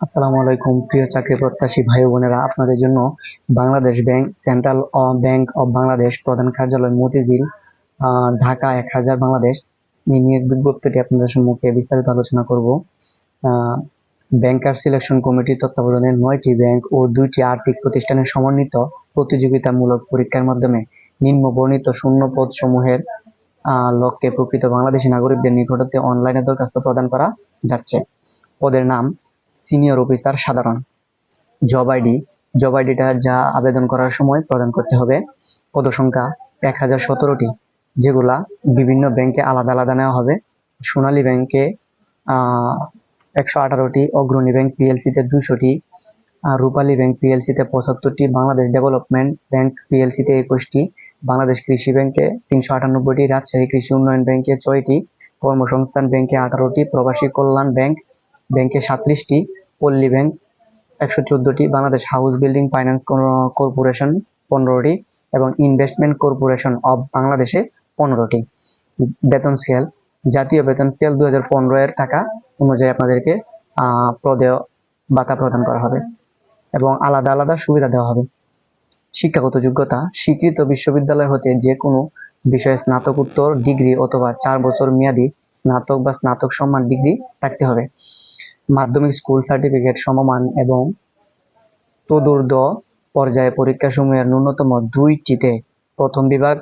আসসালামু আলাইকুম, প্রিয় চাকরি প্রত্যাশী ভাই বোনেরা। আপনাদের জন্য Bangladesh bank, central bank of Bangladesh প্রধান কার্যালয় মতিঝিল ঢাকা এক হাজার বাংলাদেশ। নিয়োগ বিজ্ঞপ্তিটি আপনাদের সম্মুখে বিস্তারিত আলোচনা করব। ব্যাংকার সিলেকশন কমিটির তত্ত্বাবধানে নয়টি ব্যাংক ও দুইটি আর্থিক প্রতিষ্ঠানের সমন্বিত প্রতিযোগিতামূলক পরীক্ষার মাধ্যমে নিম্ন বর্ণিত শূন্য পদ সমূহের লক্ষ্যে প্রকৃত বাংলাদেশী নাগরিকদের নিকটতে অনলাইনে দরখাস্ত প্রদান করা যাচ্ছে। পদের নাম সিনিয়র অফিসার সাধারণ। জব আইডি, জব আইডিটা যা আবেদন করার সময় প্রদান করতে হবে। পদসংখ্যা এক হাজার সতেরোটি, যেগুলা বিভিন্ন ব্যাংকে আলাদা আলাদা নেওয়া হবে। সোনালী ব্যাংকে একশো আঠারোটি, অগ্রণী ব্যাংক পিএলসিতে দুশোটি রূপালী ব্যাংক পিএলসিতে পঁচাত্তরটি, বাংলাদেশ ডেভেলপমেন্ট ব্যাংক পিএলসিতে একুশটি, বাংলাদেশ কৃষি ব্যাংকে তিনশো আটানব্বইটি, রাজশাহী কৃষি উন্নয়ন ব্যাংকে ছয়টি, কর্মসংস্থান ব্যাংকে আঠারোটি, প্রবাসী কল্যাণ ব্যাংক ব্যাংকে সাঁত্রিশটি পল্লী ব্যাংক একশো চোদ্দটি, Bangladesh house building finance corporation পনেরোটি এবং ইনভেস্টমেন্ট কর্পোরেশন অব বাংলাদেশে পনেরোটি। বেতন স্কেল, জাতীয় বেতন স্কেল দু হাজার পনেরো এর টাকা অনুযায়ী আপনাদেরকে প্রদেয় ভাতা প্রদান করা হবে এবং আলাদা আলাদা সুবিধা দেওয়া হবে। শিক্ষাগত যোগ্যতা, স্বীকৃত বিশ্ববিদ্যালয় হতে যে কোনো বিষয়ে স্নাতকোত্তর ডিগ্রি অথবা চার বছর মেয়াদী স্নাতক বা স্নাতক সম্মান ডিগ্রি থাকতে হবে। মাধ্যমিক স্কুল সার্টিফিকেট সমমান এবং তদূর্ধ্ব পর্যায়ে পরীক্ষাসমূহের ন্যূনতম দুইটিতে প্রথম বিভাগ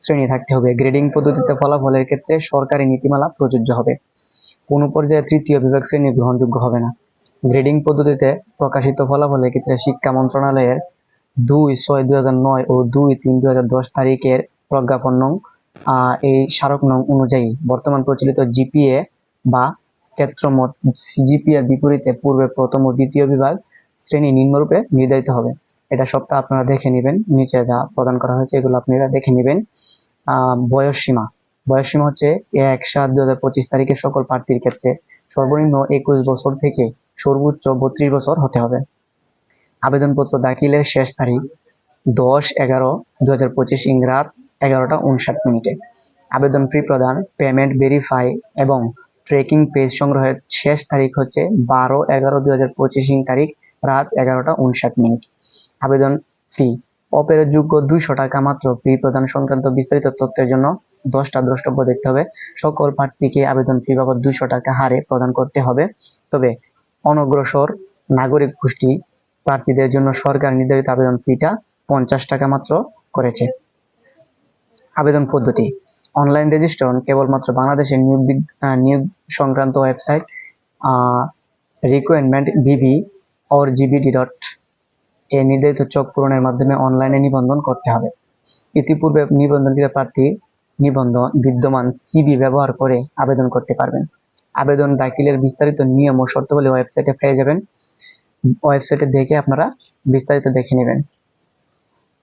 শ্রেণি থাকতে হবে। গ্রেডিং পদ্ধতিতে ফলাফলের ক্ষেত্রে সরকারি নীতিমালা প্রযোজ্য হবে। কোনো পর্যায়ে তৃতীয় বিভাগ শ্রেণি গ্রহণযোগ্য হবে না। গ্রেডিং পদ্ধতিতে প্রকাশিত ফলাফলের ক্ষেত্রে শিক্ষা মন্ত্রণালয়ের দুই ছয় দুই নয় ও দুই তিন দুই হাজার দশ তারিখের প্রজ্ঞাপন নং এই স্মারক নং অনুযায়ী বর্তমান প্রচলিত জিপিএ বা ক্ষেত্রমত সিজিপিএ বিপরীতে পূর্বে প্রথম ও দ্বিতীয় বিভাগ শ্রেণি নিম্নরূপে নির্ধারিত হবে। এটা সবটা আপনারা দেখে নেবেন। নিচে যা প্রদান করা হয়েছে এগুলো আপনারা দেখে নেবেন। বয়স সীমা। বয়স সীমা হচ্ছে এক সাত হাজার পঁচিশ তারিখে সকল প্রার্থীর ক্ষেত্রে সর্বনিম্ন একুশ বছর থেকে সর্বোচ্চ বত্রিশ বছর হতে হবে। আবেদনপত্র দাখিলের শেষ তারিখ দশ এগারো দু হাজার পঁচিশ ইংরাত এগারোটা উনষাট মিনিটে। আবেদন ফি প্রদান, পেমেন্ট ভেরিফাই এবং ট্রেকিং পেজ সংগ্রহের শেষ তারিখ হচ্ছে বারো এগারো দু হাজার পঁচিশ তারিখ, রাত এগারোটা উনষাট মিনিট। আবেদন ফি। অপেরযোগ্য দুইশো টাকা মাত্র ফি প্রদান সংক্রান্ত বিস্তারিত তথ্যের জন্য দশটা দ্রষ্টব্য দেখতে হবে। সকল প্রার্থীকে আবেদন ফি বাবদ দুইশো টাকা হারে প্রদান করতে হবে। তবে অনগ্রসর নাগরিক গোষ্ঠী প্রার্থীদের জন্য সরকার নির্ধারিত আবেদন ফিটা পঞ্চাশ টাকা মাত্র করেছে। আবেদন পদ্ধতি। অনলাইন রেজিস্ট্রেশন কেবলমাত্র বাংলাদেশের নিয়োগ নিয়োগ সংক্রান্ত website recruitment BB org GBD dot এ নির্ধারিত চোখ পূরণের মাধ্যমে অনলাইনে নিবন্ধন করতে হবে। ইতিপূর্বে নিবন্ধনকৃত প্রার্থী নিবন্ধন বিদ্যমান সিবি ব্যবহার করে আবেদন করতে পারবেন। আবেদন দাখিলের বিস্তারিত নিয়ম ও শর্তাবলী ওয়েবসাইটে পেয়ে যাবেন। ওয়েবসাইটে দেখে আপনারা বিস্তারিত দেখে নেবেন।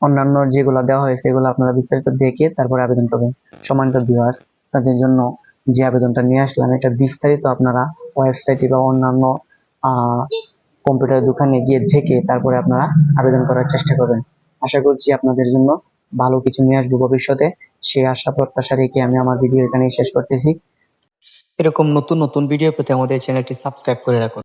অন্যান্য যেগুলো দেওয়া হয়েছে, এগুলো আপনারা বিস্তারিত দেখে তারপরে আবেদন করবেন। সম্মানিত ভিউয়ার্স তাদের জন্য যে আবেদনটা নিয়ে আসলাম, এটা বিস্তারিত আপনারা ওয়েবসাইটে বা অন্যান্য কম্পিউটার দোকানে গিয়ে দেখে তারপরে আপনারা আবেদন করার চেষ্টা করবেন। আশা করছি আপনাদের জন্য ভালো কিছু নিয়ে আসব ভবিষ্যতে। সেই আশা, প্রত্যাশা রেখে আমি আমার ভিডিও এখানেই শেষ করতেছি। এরকম নতুন নতুন ভিডিও পেতে আমাদের চ্যানেলটি সাবস্ক্রাইব করে রাখুন।